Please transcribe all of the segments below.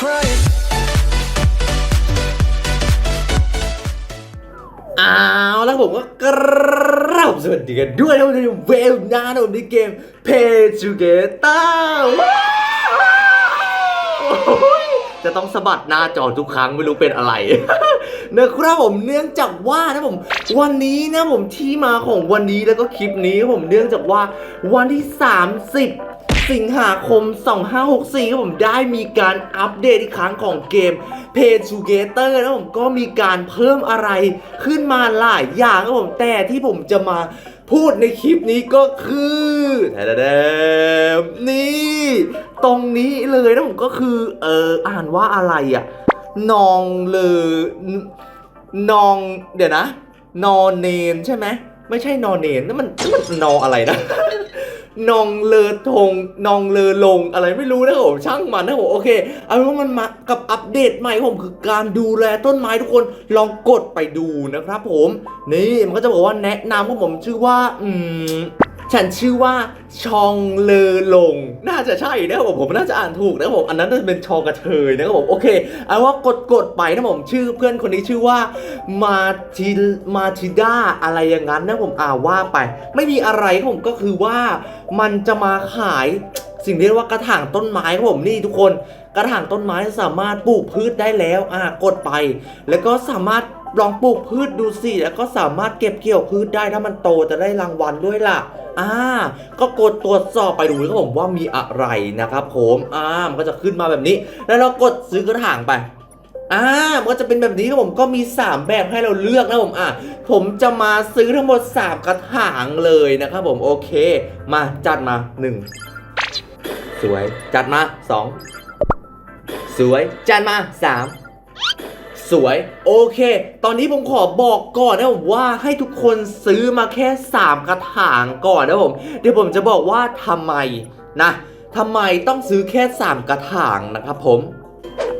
crying. อ้าวแล้วผมก็กราบสวัสดีกันด้วยนะวันนี้เวลนานะผมในเกม Pay Together โอ้ยจะต้องสะบัดหน้าจอทุกครั้งไม่รู้เป็นอะไร นะครับผมเนื่องจากว่านะผม วันนี้นะผมที่มาของวันนี้แล้วก็คลิปนี้ผมเนื่องจากว่าวันที่ 30 สิงหาคม 2564ครับผมได้มีการอัปเดตอีกครั้งของเกม Pay Together นะผมก็มีการเพิ่มอะไรขึ้นมาหลายอย่างครับผมแต่ที่ผมจะมาพูดในคลิปนี้ก็คือแดมนี่ตรงนี้เลยนะผมก็คือเอออ่านว่าอะไรอะนองเลอนองเดี๋ยวนะ นอนเนนใช่ไหมไม่ใช่นอนเนนนั่นมันนั่นมันนออะไรนะ นองเลอทงนองเลอลงอะไรไม่รู้นะครับผมช่างมันนะผมโอเคเอาเป็นว่ามันมากับอัปเดตใหม่ของผมคือการดูแลต้นไม้ทุกคนลองกดไปดูนะครับผมนี่มันก็จะบอกว่าแนะนำของผมชื่อว่าอืม ฉันชื่อว่าชองเลอลง น่าจะใช่นะครับผมผมน่าจะอ่านถูกนะครับผมอันนั้นน่าจะเป็นชอกระเทยนะครับผมโอเคเอาว่ากดกดไปนะผมชื่อเพื่อนคนนี้ชื่อว่ามาทิมาทิดาอะไรอย่างนั้นนะผมอ่าว่าไป ไม่มีอะไรครับผมก็คือว่ามันจะมาขายสิ่งที่เรียกว่ากระถางต้นไม้ครับผมนี่ทุกคนกระถางต้นไม้สามารถปลูกพืชได้แล้วอ่ากดไป แล้วก็สามารถ ลองปลูกพืชดูสิแล้วก็สามารถเก็บเกี่ยวพืชได้ถ้ามันโตจะได้รางวัลด้วยล่ะอ่าก็กดตรวจสอบไปดูครับผมว่ามีอะไรนะครับผมอ่ามันก็จะขึ้นมาแบบนี้ แล้วเรากดซื้อกระถางไปอ่ามันก็จะเป็นแบบนี้ครับผมก็มี 3 แบบให้เราเลือกนะผมอะผมจะมาซื้อทั้งหมด 3 กระถางเลยนะครับผมโอเค มาจัดมา 1 สวย จัดมา 2 สวย จัดมา 3 สวยโอเค ตอนนี้ผมขอบอกก่อนนะผมว่าให้ทุกคนซื้อมาแค่ 3 กระถางก่อนนะผมเดี๋ยวผมจะบอกว่าทำไมนะทำไมต้องซื้อแค่ 3 กระถางนะครับผม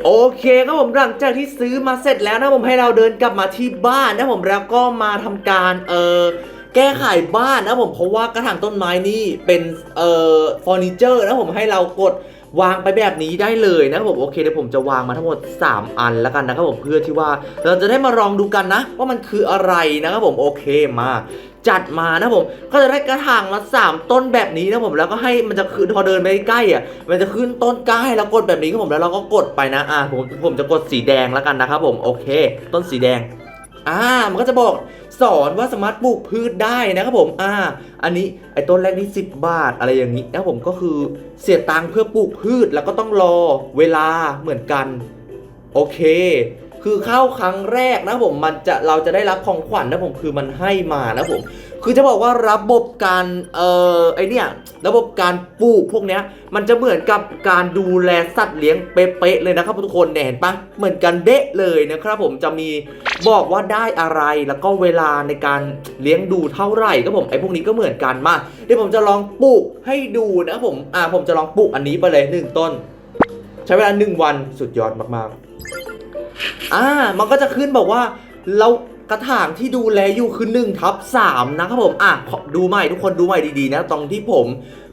โอเคครับผมหลังจากที่ซื้อมาเสร็จแล้วนะผมให้เราเดินกลับมาที่บ้านนะผมแล้วก็มาทำการเออแก้ไขบ้านนะผมเพราะว่ากระถางต้นไม้นี่เป็นเอ่อเฟอร์นิเจอร์นะผมให้เรากด วางไปแบบนี้ได้เลยนะครับผมโอเคเดี๋ยวผมจะวางมาทั้งหมด 3 อันแล้วกันนะครับผมเพื่อที่ว่าเราจะได้มาลองดูกันนะ ว่ามันคืออะไรนะครับผมโอเคมาจัดมานะผมก็จะได้กระถางละสามต้นแบบนี้นะผมแล้วก็ให้มันจะขึ้นพอเดินไปใกล้อะมันจะขึ้นต้นกล้าให้เรากดแบบนี้ครับผมแล้วเราก็กดไปนะอ่าผมผมจะกดสีแดงแล้วกันนะครับผมโอเค ต้นสีแดงอ่ามันก็จะบอก สอนว่าสามารถปลูกพืชได้นะครับผม อ่า อันนี้ไอ้ต้นแรกนี่10 บาทอะไรอย่างนี้นะครับผมก็คือเสียตังค์เพื่อปลูกพืชแล้วก็ต้องรอเวลาเหมือนกัน โอเค คือเข้าครั้งแรกนะผมมันจะเราจะได้รับของขวัญนะผมคือมันให้มานะผมคือจะบอกว่าระบบการเอ่อไอเนี่ยระบบการปลูกพวกเนี้ยมันจะเหมือนกับการดูแลสัตว์เลี้ยงเป๊ะๆเลยนะครับทุกคนเนี่ยเห็นปะเหมือนกันเดะเลยนะครับผมจะมีบอกว่าได้อะไรแล้วก็เวลาในการเลี้ยงดูเท่าไหร่ก็ผมไอพวกนี้ก็เหมือนกันมาเดี๋ยวผมจะลองปลูกให้ดูนะผมอ่าผมจะลองปลูกอันนี้ไปเลยหนึ่งต้น ใช้เวลาหนึ่งวันสุดยอดมากๆ อ่า มันก็จะขึ้นบอกว่าเรากระถางที่ดูแลอยู่คือ1ทับ3นะครับผม อะขอดูใหม่ทุกคนดูใหม่ดีๆนะตรงที่ผม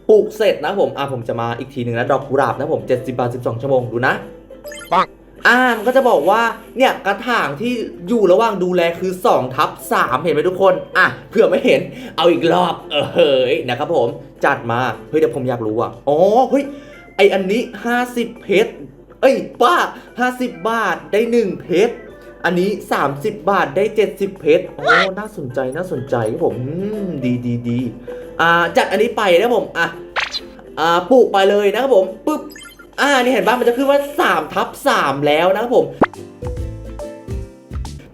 ปลูกเสร็จนะผม อะผมจะมาอีกทีหนึ่งนะ ดอกกุหลาบนะผม 70บาท12 ชั่วโมงดูนะปังอ่ามันก็จะบอกว่าเนี่ยกระถางที่อยู่ระหว่างดูแลคือ2ทับ3เห็นไหมทุกคน อะเผื่อไม่เห็นเอาอีกรอบเออเฮ้ยนะครับผมจัดมา เฮ้ยเดี๋ยวผมอยากรู้อะอ๋อเฮ้ยไออันนี้ 50เพชร เอ้ยป้า 50 บาทได้ 1 เพชร อันนี้ 30 บาทได้ 70 เพชร โอ้ น่าสนใจ น่าสนใจครับผมอืมดีดีดีอ่า จัดอันนี้ไปนะผม อะ อ่า ปลูกไปเลยนะครับผม ปึ๊บ อ่า นี่เห็นป่ะมันจะขึ้นว่า 3 ทับ 3 แล้วนะครับผม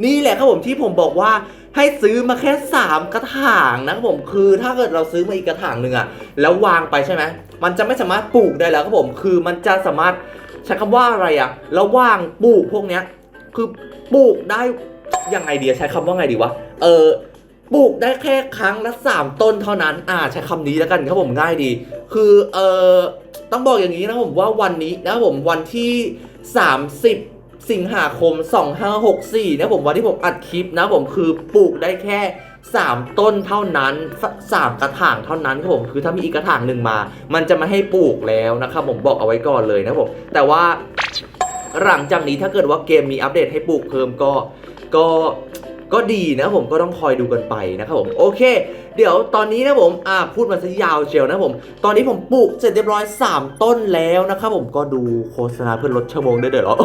นี่แหละครับผมที่ผมบอกว่าให้ซื้อมาแค่ 3 กระถางนะครับผมคือถ้าเกิดเราซื้อมาอีกกระถางหนึ่งอะแล้ววางไปใช่ไหมมันจะไม่สามารถปลูกได้แล้วครับผมคือมันจะสามารถ ใช้คำว่าอะไรอะแล้วว่างปลูกพวกเนี้ยคือปลูกได้ยังไงดีใช้คำว่าไงดีวะเออปลูกได้แค่ครั้งละ3ต้นเท่านั้น อ่าใช้คำนี้แล้วกันครับผมง่ายดี คือเออต้องบอกอย่างนี้นะผมว่าวันนี้นะผมวันที่ 30 สิงหาคม 2564นะผมวันที่ผมอัดคลิปนะผมคือปลูกได้แค่ 3 ต้นเท่านั้นสามกระถางเท่านั้นครับผมคือถ้ามีอีกกระถางหนึ่งมา มันจะไม่ให้ปลูกแล้วนะครับผมบอกเอาไว้ก่อนเลยนะครับผมแต่ว่าหลังจากนี้ถ้าเกิดว่าเกมมีอัปเดตให้ปลูกเพิ่มก็ก็ก็ดีนะผมก็ต้องคอยดูกันไปนะครับผมโอเค เดี๋ยวตอนนี้นะผมอ่าพูดมาซะยาวเชียวนะผม ตอนนี้ผมปลูกเสร็จเรียบร้อย 3 ต้นแล้วนะครับผมก็ดูโฆษณาเพื่อลดชั่วโมงได้เดี๋ยวหรอ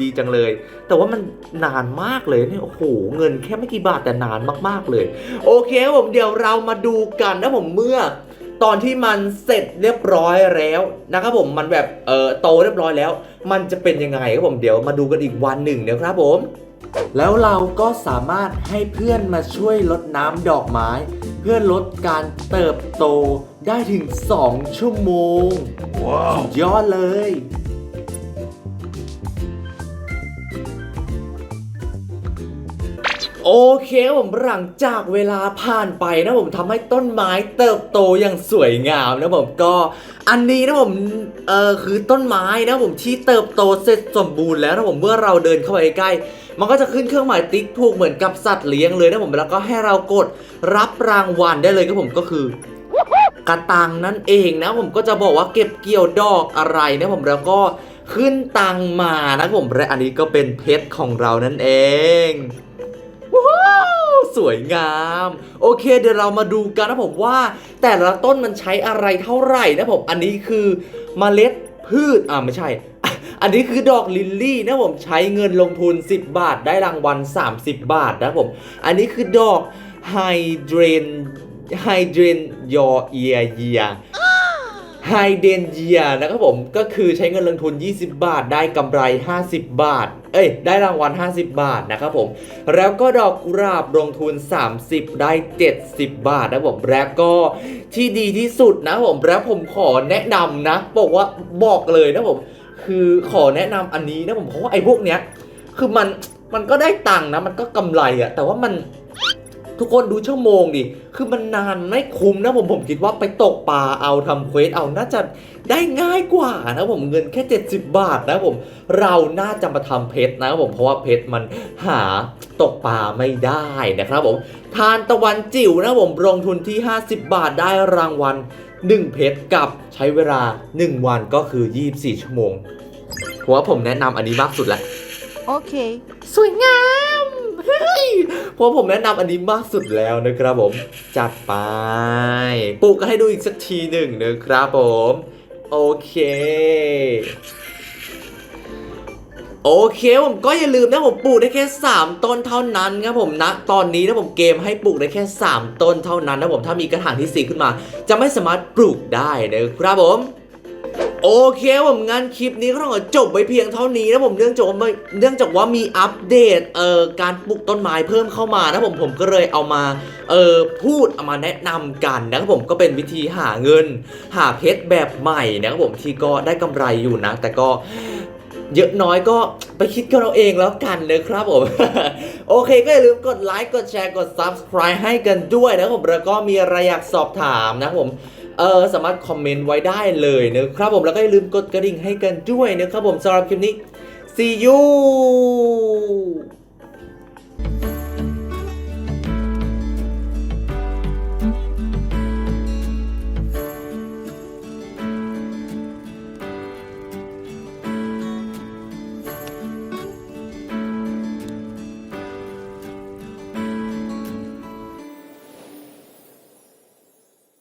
ดีจังเลย แต่ว่ามันนานมากเลยเนี่ยโอ้โหเงินแค่ไม่กี่บาทแต่นานมากๆเลย โอเคผมเดี๋ยวเรามาดูกันนะผมเมื่อตอนที่มันเสร็จเรียบร้อยแล้วนะครับผมมันแบบเออโตเรียบร้อยแล้ว มันจะเป็นยังไงครับผมเดี๋ยวมาดูกันอีกวันหนึ่งนะครับผม แล้วเราก็สามารถให้เพื่อนมาช่วยลดน้ำดอกไม้ เพื่อลดการเติบโตได้ถึง 2 ชั่วโมงสุดยอดเลย โอเคครับผมหลังจากเวลาผ่านไปนะผมทำให้ต้นไม้เติบโตอย่างสวยงามนะผมก็อันนี้นะผมเออคือต้นไม้นะผมที่เติบโตเสร็จสมบูรณ์แล้วนะผมเมื่อเราเดินเข้าไปใกล้ มันก็จะขึ้นเครื่องหมายติ๊กถูกเหมือนกับสัตว์เลี้ยงเลยนะผมแล้วก็ให้เรากดรับรางวัลได้เลยครับผมก็คือกระตังนั่นเองนะผมก็จะบอกว่าเก็บเกี่ยวดอกอะไรนะผมแล้วก็ขึ้นตังมานะผมและอันนี้ก็เป็นเพชรของเรานั่นเองว้าวสวยงาม โอเค เดี๋ยวเรามาดูกันนะผมว่า แต่ละต้นมันใช้อะไรเท่าไหร่นะผมอันนี้คือเมล็ดพืชอ่าไม่ใช่ อันนี้คือดอกลิลลี่นะผมใช้เงินลงทุน 10 บาทได้รางวัล 30 บาทนะผม อันนี้คือดอกไฮเดรนไฮเดรนยอเอียเยียไฮเดนเยียนะครับผมก็คือใช้เงินลงทุน 20 บาทได้กำไร 50 บาท เอ้ย ได้รางวัล 50 บาทนะครับผม แล้วก็ดอกกุหลาบลงทุน 30 ได้ 70 บาทนะผมแล้วก็ที่ดีที่สุดนะผมแล้วผมขอแนะนำนะ บอกว่าบอกเลยนะผม คือขอแนะนำอันนี้นะผมเพราะว่าไอ้พวกเนี้ย คือมันมันก็ได้ตังค์นะ มันก็กำไรอะแต่ว่ามันทุกคนดูชั่วโมงดิ คือมันนานไม่คุ้มนะผมผมคิดว่าไปตกปลาเอาทำเควสเอาน่าจะได้ง่ายกว่านะผมเงินแค่ 70 บาทนะผมเราน่าจะมาทำเพชรนะผมเพราะว่าเพชรมันหาตกปลาไม่ได้นะครับผมทานตะวันจิ๋วนะผมลงทุนที่ 50 บาทได้รางวัล 1 เพชรกับใช้เวลา 1 วันก็คือ 24 ชั่วโมงเพราะว่าผมแนะนำอันนี้มากสุดแหละ Okay. สวยงามเฮ้ยเพราะผมแนะนำอันนี้มากสุดแล้วนะครับผม จัดไปปลูกก็ให้ดูอีกสักทีหนึ่งนะครับผม โอเค โอเคผมก็อย่าลืมนะผมปลูกได้แค่ 3 ต้นเท่านั้นครับผมนะ ตอนนี้นะผมเกมให้ปลูกได้แค่ 3 ต้นเท่านั้นนะผมถ้ามีกระถางที่ 4 ขึ้นมา จะไม่สามารถปลูกได้นะครับผมโอเคผมงั้นคลิปนี้ก็ต้องจบไว้เพียงเท่านี้นะผมเนื่องจากว่าเนื่องจากว่ามีอัปเดตเอ่อการปลูกต้นไม้เพิ่มเข้ามานะผมผมก็เลยเอามาเอ่อพูดเอามาแนะนำกันนะครับผมก็เป็นวิธีหาเงิน หาเพชรแบบใหม่นะครับผมที่ก็ได้กำไรอยู่นะ แต่ก็ เยอะน้อยก็ไปคิดกันเราเองแล้วกันนะครับผม โอเคก็อย่าลืมกดไลค์กดแชร์กด subscribe ให้กันด้วยนะครับผมแล้วก็มีอะไรอยากสอบถามนะครับผมเออสามารถคอมเมนต์ไว้ได้เลยนะครับผมแล้วก็อย่าลืมกดกระดิ่งให้กันด้วยนะครับผมสำหรับคลิปนี้ see you